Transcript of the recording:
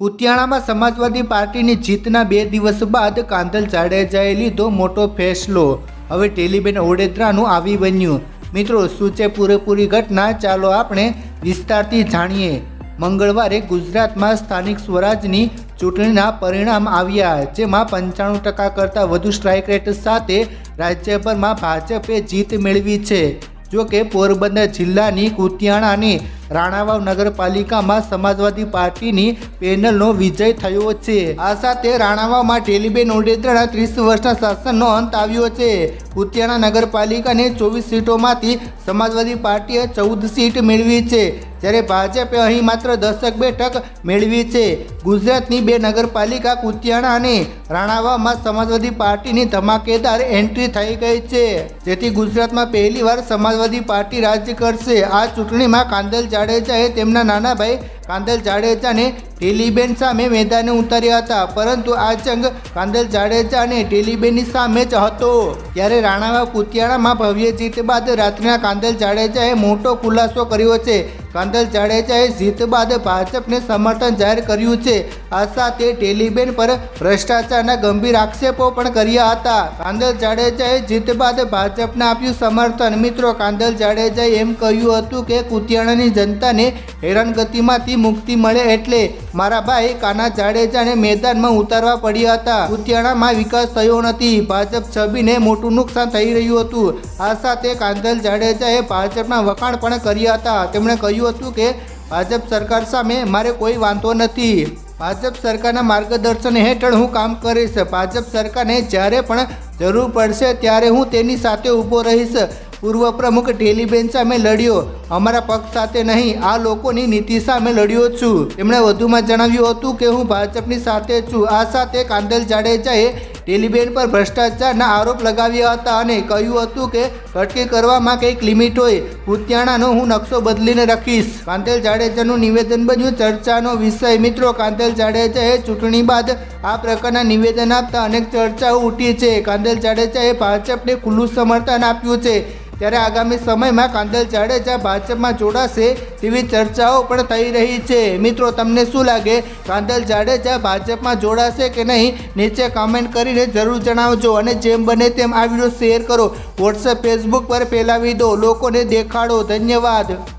કુતિયાણામાં સમાજવાદી પાર્ટીની જીતના બે દિવસ બાદ કાંધલ જાડેજાએ લીધો મોટો ફેસલો. હવે ટેલીબેન ઓડેદરાનું આવી બન્યું. મિત્રો, શું છે પૂરેપૂરી ઘટના? ચાલો આપણે વિસ્તારથી જાણીએ. મંગળવારે ગુજરાતમાં સ્થાનિક સ્વરાજની ચૂંટણીના પરિણામ આવ્યા, જેમાં પંચાણું ટકા કરતાં વધુ સ્ટ્રાઇક રેટ સાથે રાજ્યભરમાં ભાજપે જીત મેળવી છે. જો કે પોરબંદર જિલ્લાની કુતિયાણા અને રાણાવાવ નગરપાલિકામાં સમાજવાદી પાર્ટીની પેનલનો વિજય થયો છે. આ સાથે રાણાવાવમાં ટેલીબેન ઓડેદરાના ત્રીસ વર્ષના શાસનનો અંત આવ્યો છે. કુતિયાણા નગરપાલિકાને ચોવીસ સીટોમાંથી સમાજવાદી પાર્ટીએ ચૌદ સીટ મેળવી છે. જ્યારે ભાજપે અહીં માત્ર દશક બેઠક મેળવી છે. ગુજરાતની બે નગરપાલિકા કુતિયાણા અને રાણાવામાં સમાજવાદી પાર્ટીની ધમાકેદાર એન્ટ્રી થઈ ગઈ છે. જેથી ગુજરાતમાં પહેલીવાર સમાજવાદી પાર્ટી રાજ્ય કરશે. આ ચૂંટણીમાં કાંદલ જાડેજાએ તેમના નાના ભાઈ કાંદલ જાડેજાને ટેલીબેન સામે મેદાને ઉતાર્યા હતા, પરંતુ આ જંગ કાંદલ જાડેજા અને ટેલીબેનની સામે જ હતો. ત્યારે રાણાવા કુતિયાણામાં ભવ્ય જીત બાદ રાત્રિના કાંદલ જાડેજાએ મોટો ખુલાસો કર્યો છે. કાંદલ જાડેજાએ જીત બાદ ભાજપને સમર્થન જાહેર કર્યું છે. આ સાથે ટેલીબેન પર ભ્રષ્ટાચારના ગંભીર આક્ષેપો પણ કર્યા હતા. કાંદલ જાડેજાએ જીત બાદ ભાજપને આપ્યું સમર્થન. મિત્રો, કાંદલ જાડેજાએ એમ કહ્યું હતું કે કુતિયાણાની જનતાને હેરાનગતિમાંથી મુક્તિ મળે એટલે મારા ભાઈ કાના જાડેજાને મેદાનમાં ઉતારવા પડ્યા હતા. ઉત્તરાણામાં વિકાસ થયો નથી. ભાજપ છબીને મોટું નુકસાન થઈ રહ્યું હતું. આ સાથે કાંધલ જાડેજાએ ભાજપના વખાણ પણ કર્યા હતા. તેમણે કહ્યું હતું કે, ભાજપ સરકાર સામે મારે કોઈ વાંધો નથી. ભાજપ સરકારના માર્ગદર્શન હેઠળ હું કામ કરીશ. ભાજપ સરકારને જ્યારે પણ જરૂર પડશે ત્યારે હું તેની સાથે ઊભો રહીશ. પૂર્વ પ્રમુખ ટેલીબેન સામે લડ્યો. અમારા પક્ષ સાથે નહીં, આ લોકોની નીતિ સામે લડ્યો છું. તેમણે વધુમાં જણાવ્યું હતું કે, હું ભાજપની સાથે છું. આ સાથે કાંદલ જાડેજાએ ટેલીબેન પર ભ્રષ્ટાચારના આરોપ લગાવ્યા હતા અને કહ્યું હતું કે, કટકી કરવામાં કંઈક લિમિટ હોય. ભૂતિયાણાનો હું નકશો બદલીને રાખીશ. કાંતેલ જાડેજાનું નિવેદન બન્યું ચર્ચાનો વિષય. મિત્રો કાંતેલ જાડેજાએ ચૂંટણી બાદ આ પ્રકારના નિવેદન આપતા અનેક ચર્ચાઓ ઉઠી છે. કાંતેલ જાડેજાએ ભાજપને ખુલ્લું સમર્થન આપ્યું છે. ત્યારે આગામી સમયમાં કાંદલ જાડેજા ભાજપમાં જોડાશે તેવી ચર્ચાઓ પણ થઈ રહી છે. મિત્રો, તમને શું લાગે? કાંદલ જાડેજા ભાજપમાં જોડાશે કે નહીં? નીચે કમેન્ટ કરીને જરૂર જણાવજો અને જેમ બને તેમ આ વીડિયો શેર કરો. વોટ્સએપ ફેસબુક પર ફેલાવી દો. લોકોને દેખાડો. ધન્યવાદ.